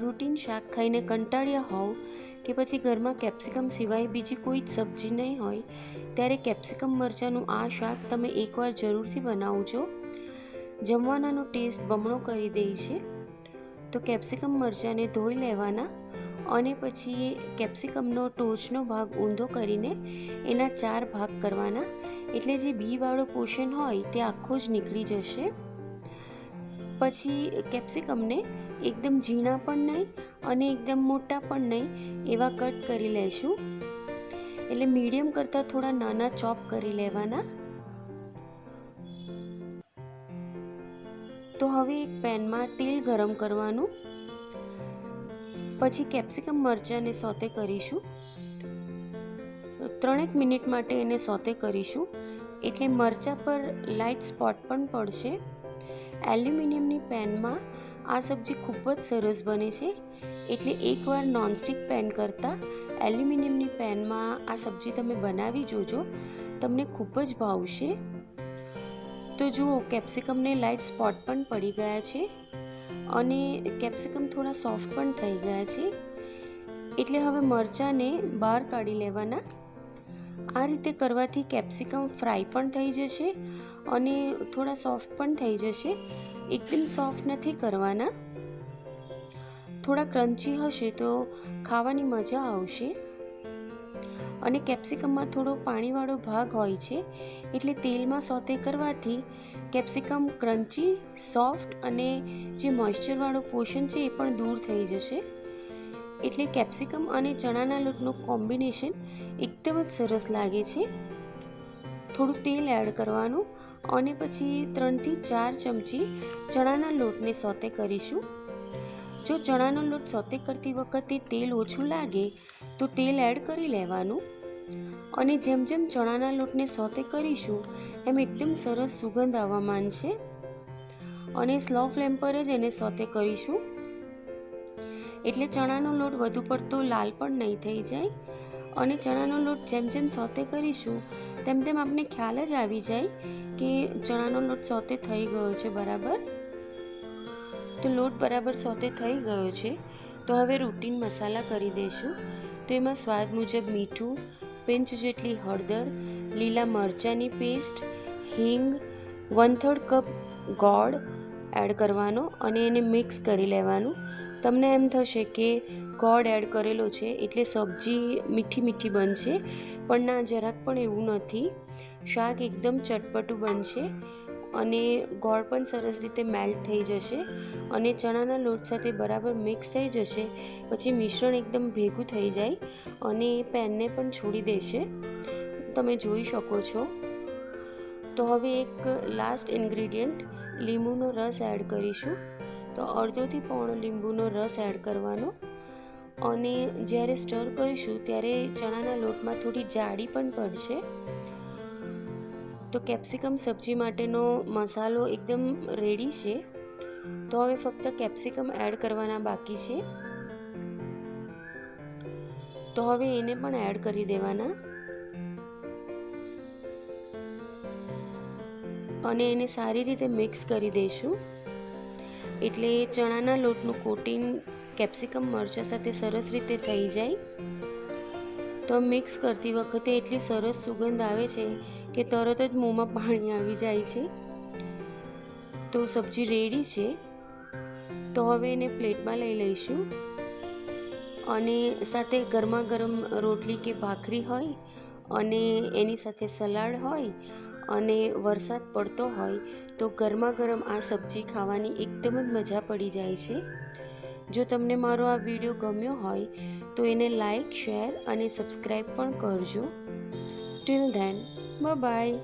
Routine શાક ખાઈને કંટાળ્યા હોવ કે પછી ઘરમાં કેપ્સિકમ સિવાય બીજી કોઈ જ સબ્જી નહીં હોય, ત્યારે કેપ્સિકમ મરચાંનું આ શાક તમે એકવાર જરૂરથી બનાવજો. જમવાનાનો ટેસ્ટ બમણો કરી દે છે. તો કેપ્સિકમ મરચાંને ધોઈ લેવાના અને પછી કેપ્સિકમનો ટોચનો ભાગ ઊંધો કરીને એના ચાર ભાગ કરવાના. એટલે જે બીવાળો પોર્શન હોય તે આખો જ નીકળી જશે. પછી કેપ્સિકમને એકદમ ઝીણા પણ નહીં અને એકદમ મોટા પણ નહીં એવા કટ કરી લેશું. એટલે મીડિયમ કરતાં થોડા નાના ચોપ કરી લેવાના. તો હવે એક પેનમાં તેલ ગરમ કરવાનું. પછી કેપ્સિકમ મરચાંને સોતે કરીશું. ત્રણેક મિનિટ માટે એને સોતે કરીશું. એટલે મરચાં પર લાઇટ સ્પોટ પણ પડશે. એલ્યુમિનિયમની પેનમાં આ સબ્જી ખૂબ જ સરસ બને છે. એટલે એકવાર નોનસ્ટિક પેન કરતાં એલ્યુમિનિયમની પેનમાં આ સબ્જી તમે બનાવી જોજો. તમને ખૂબ જ ભાવશે. તો જુઓ કેપ્સિકમને લાઇટ સ્પોટ પણ પડી ગયા છે અને કેપ્સિકમ થોડા સોફ્ટ પણ થઈ ગયા છે. એટલે હવે મરચાંને બહાર કાઢી લેવાના. આ રીતે કરવાથી કેપ્સિકમ ફ્રાય પણ થઈ જશે અને થોડા સોફ્ટ પણ થઈ જશે. એકદમ સોફ્ટ નથી કરવાના. થોડા ક્રન્ચી હશે તો ખાવાની મજા આવશે. અને કેપ્સિકમમાં થોડો પાણીવાળો ભાગ હોય છે, એટલે તેલમાં સોતે કરવાથી કેપ્સિકમ ક્રન્ચી સોફ્ટ અને જે મોઇશ્ચરવાળો પોષણ છે એ પણ દૂર થઈ જશે. એટલે કેપ્સિકમ અને ચણાના લોટનું કોમ્બિનેશન એકદમ જ સરસ લાગે છે. થોડું તેલ એડ કરવાનું અને પછી ત્રણથી ચાર ચમચી ચણાના લોટને સોતે કરીશું. જો ચણાનો લોટ સોતે કરતી વખતે તેલ ઓછું લાગે, તો તેલ એડ કરી લેવાનું. અને જેમ જેમ ચણાના લોટને સોતે કરીશું, એમ એકદમ સરસ સુગંધ આવવા માંડશે. અને સ્લો ફ્લેમ પર જ એને સોતે કરીશું. એટલે ચણાનો લોટ વધુ પડતો લાલ પણ નહીં થઈ જાય. અને ચણાનો લોટ જેમ જેમ સોતે કરીશું તેમ તેમ આપણે ખ્યાલ જ આવી જાય કે ચણાનો લોટ સોતે થઈ ગયો છે, બરાબર? તો લોટ બરાબર સોતે થઈ ગયો છે. તો હવે રૂટીન મસાલા કરી દઈશું તો એમાં સ્વાદ મુજબ મીઠું પિંચ જેટલી હળદર, લીલા મરચાંની પેસ્ટ હિંગ વન થર્ડ કપ ગોળ એડ કરવાનો અને એને મિક્સ કરી લેવાનું. તમને એમ થશે કે ગોળ એડ કરેલો છે એટલે સબ્જી મીઠી મીઠી બનશે, પણ ના, જરાક પણ એવું નથી. શાક એકદમ ચટપટું બનશે અને ગોળ પણ સરસ રીતે મેલ્ટ થઈ જશે અને ચણાના લોટ સાથે બરાબર મિક્સ થઈ જશે, પછી મિશ્રણ એકદમ ભેગું થઈ જાય અને પેનને પણ છોડી દેશે. તમે જોઈ શકો છો. તો હવે એક લાસ્ટ ઇન્ગ્રીડિયન્ટ લીંબુનો રસ એડ કરીશું. તો અડધોથી પોણો લીંબુનો રસ એડ કરવાનો. અને જ્યારે સ્ટર કરીશું, ત્યારે ચણાના લોટમાં થોડી જાડી પણ પડશે. તો કેપ્સિકમ સબ્જી માટેનો મસાલો એકદમ રેડી છે. તો હવે ફક્ત કેપ્સિકમ એડ કરવાના બાકી છે. તો હવે એને પણ એડ કરી દેવાના. અને એને સારી રીતે મિક્સ કરી દઈશું. એટલે ચણાના લોટનું કોટિંગ કેપ્સિકમ મરચાં સાથે સરસ રીતે થઈ જાય. તો મિક્સ કરતી વખતે એટલી સરસ સુગંધ આવે છે કે તરત જ મોંમાં પાણી આવી જાય છે. તો સબ્જી રેડી છે. તો હવે એને પ્લેટમાં લઈ લઈશું. અને સાથે ગરમા ગરમ રોટલી કે ભાખરી હોય અને એની સાથે સલાડ હોય અને વરસાદ પડતો હોય તો ગરમા ગરમ આ સબ્જી ખાવાની એકદમ જ મજા પડી જાય છે. જો તમને મારો આ વીડિયો ગમ્યો હોય તો એને લાઈક, શેર અને સબસ્ક્રાઈબ પણ કરજો. Till then, by